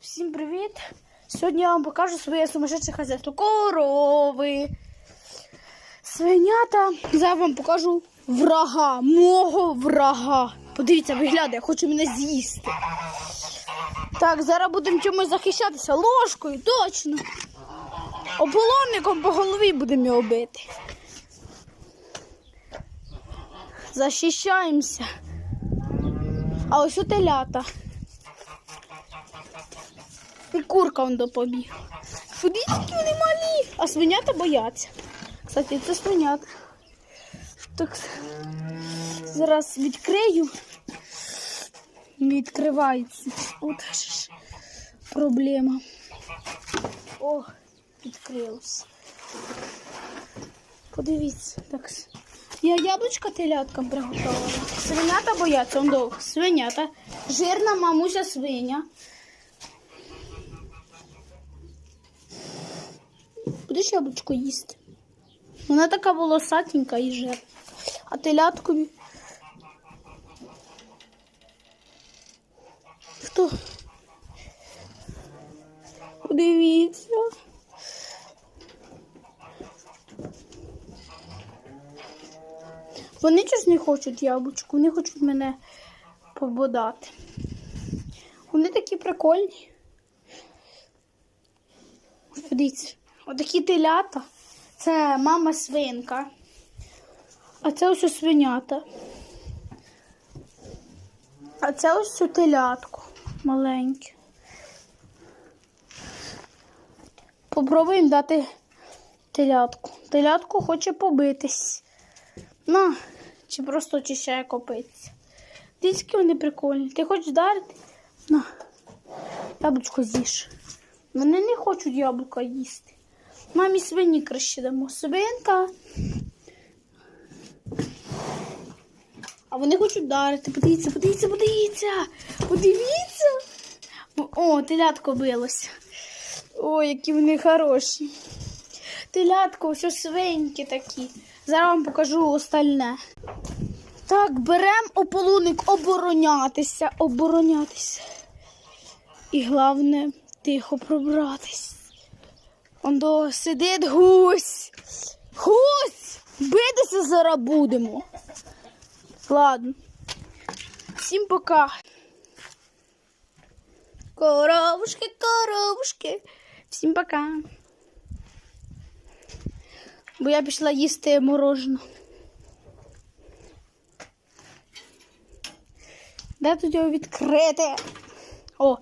Всім привіт! Сьогодні я вам покажу своє сумасшедше хазяйство. Корови. Свинята. Зараз вам покажу врага, мого врага. Подивіться, виглядає, хоче мене з'їсти. Так, зараз будемо чимось захищатися. Ложкою, точно. Ополонником по голові будемо його бити. Захищаємося. А ось у телята. І курка он допобіг. Які вони малі, а свинята бояться. Кстати, це свинята. Так, зараз відкрию. Відкривається. От ж проблема. О, відкрилось. Подивіться. Так. Я яблучко теляткам приготувала. Свинята бояться, он довго. Свинята. Жирна мамуся свиня. Будеш яблучко їсти? Вона така волосатенька і жирна. А теляткові. Хто? Подивіться. Вони щось не хочуть яблучко, вони хочуть мене пободати. Вони такі прикольні. Подивіться, отакі телята. Це мама свинка. А це ось свинята. А це ось у телятку маленьке. Попробуємо дати телятку. Телятку хоче побитись. На, чи просто очищає копиться. Дивіться, які вони прикольні. Ти хочеш вдарити? На, яблучко з'їж. Вони не хочуть яблука їсти. Мамі свині краще дамо. Свинка. А вони хочуть вдарити. Подивіться, подивіться, подивіться. Подивіться. О, телятко билося. Ой, які вони хороші. Телятко, все свиньки такі. Зараз вам покажу остальне. Так, беремо ополуник оборонятися, оборонятися. І головне тихо пробратись. Ондо сидить гусь. Гусь! Битися зараз будемо. Ладно. Всім пока. Коровушки, коровушки. Всім пока. Бо я пішла їсти мороженое. Де тут його відкрити? О,